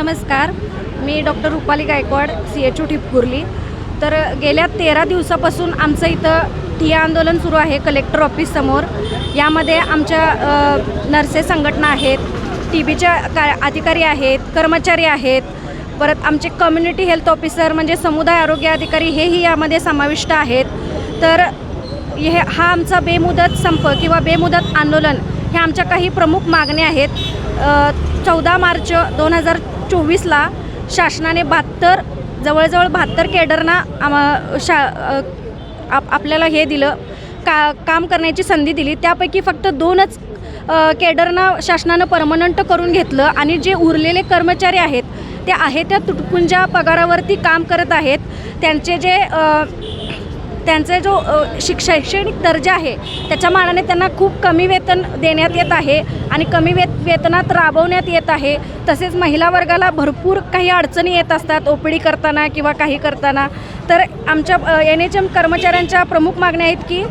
नमस्कार. मी doctor Rupali Gaikwad C H O Thipkurli तर गेल्या तेरा दिवसापासून आमचं इथं ठिया आंदोलन सुरू आहे कलेक्टर ऑफिससमोर यामध्ये आमच्या नर्सेस संघटना आहेत टी बीच्या का अधिकारी आहेत कर्मचारी आहेत परत आमचे कम्युनिटी हेल्थ ऑफिसर म्हणजे समुदाय आरोग्य अधिकारी हेही यामध्ये समाविष्ट आहेत. तर हे हा आमचा बेमुदत संप किंवा बेमुदत आंदोलन हे आमच्या काही प्रमुख मागण्या आहेत. चौदा मार्च दोन हजार चोवीसला शासनाने बहात्तर जवळजवळ बहात्तर केडरना आम शा आप आपल्याला हे दिलं का काम करण्याची संधी दिली. त्यापैकी फक्त दोनच केडरना शासनानं परमनंट करून घेतलं आणि जे उरलेले कर्मचारी आहेत ते आहे त्या तुटपुंजा पगारावरती काम करत आहेत. त्यांचे जे त्यांचा जो शिक शैक्षणिक दर्जा आहे त्याच्या मानाने त्यांना खूप कमी वेतन देण्यात येत आहे आणि कमी वेत वेतनात राबवण्यात येत आहे. तसेच महिला वर्गाला भरपूर काही अडचणी येत असतात ओ पी डी करताना किंवा काही करताना. तर आमच्या एन एच एम कर्मचाऱ्यांच्या प्रमुख मागण्या आहेत की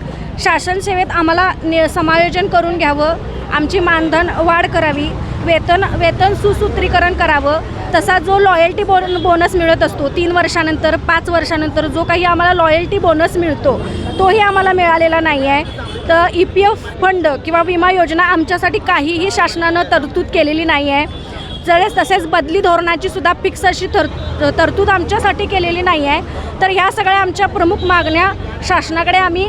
शासन सेवेत आम्हाला नि समायोजन करून घ्यावं. आमची मानधन वाढ करावी. वेतन वेतन सुसूत्रीकरण करावं. तसा जो लॉयल्टी बोन बोनस मिळत असतो तीन वर्षानंतर पाच वर्षानंतर जो काही आम्हाला लॉयल्टी बोनस मिळतो तोही आम्हाला मिळालेला नाही आहे तर ई पी एफ फंड किंवा विमा योजना आमच्यासाठी काहीही शासनानं तरतूद केलेली नाही आहे जरेच तसेच बदली धोरणाची सुद्धा फिक्स अशी तर तरतूद आमच्यासाठी केलेली नाही आहे तर ह्या सगळ्या आमच्या प्रमुख मागण्या शासनाकडे आम्ही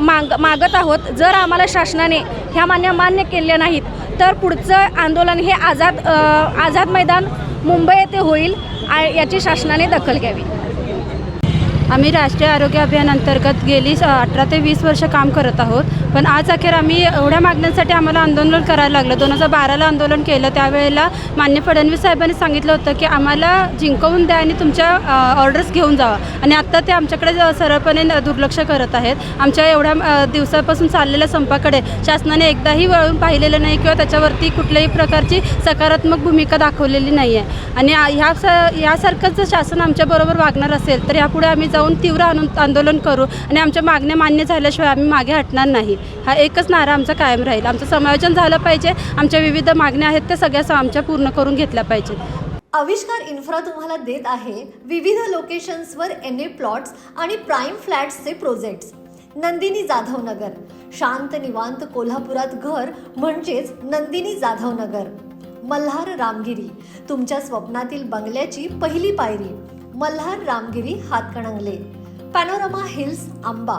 माग मागत आहोत. जर आम्हाला शासनाने ह्या मान्य मान्य केल्या नाहीत तर पुढचं आंदोलन हे आझाद आझाद मैदान मुंबई येथे होईल याची शासनाने दखल घ्यावी. आम्ही राष्ट्रीय आरोग्य अभियान अंतर्गत गेली स- अठरा ते वीस वर्ष काम करत आहोत. पण आज अखेर आम्ही एवढ्या मागण्यांसाठी आम्हाला आंदोलन करायला लागलं. दोन हजार बाराला आंदोलन केलं. त्यावेळेला मान्य फडणवीस साहेबांनी सांगितलं होतं की आम्हाला जिंकवून द्या आणि तुमच्या ऑर्डर्स घेऊन जावा आणि आत्ता ते आमच्याकडे सरळपणे न- दुर्लक्ष करत आहेत. आमच्या एवढ्या दिवसापासून चाललेल्या संपाकडे शासनाने एकदाही वळून पाहिलेलं नाही किंवा त्याच्यावरती कुठल्याही प्रकारची सकारात्मक भूमिका दाखवलेली नाही आहे आणि ह्या स ह्यासारखंच जर शासन आमच्याबरोबर वागणार असेल तर यापुढे आम्ही जाऊन तीव्र आनु आंदोलन करू. आणि आमच्या मागण्या मान्य झाल्याशिवाय आम्ही मागे हटणार नाही. हा एकच नारा आमचा कायम राहील. आमचं समायोजन झालं पाहिजे. आमच्या विविध मागण्या आहेत त्या सगळ्या आमच्या पूर्ण करून घेतल्या पाहिजेत. आविष्कार इन्फ्रा तुम्हाला देत आहे विविध लोकेशन्सवर एन ए प्लॉट्स आणि प्राईम फ्लॅट्सचे प्रोजेक्ट्स. नंदिनी जाधव नगर शांत निवांत कोल्हापुरात घर म्हणजेच नंदिनी जाधव नगर मल्हार रामगिरी. तुमच्या स्वप्नातील बंगल्याची पहिली पायरी. Malhar Ramgiri Hatkanangale. Panorama hills Amba.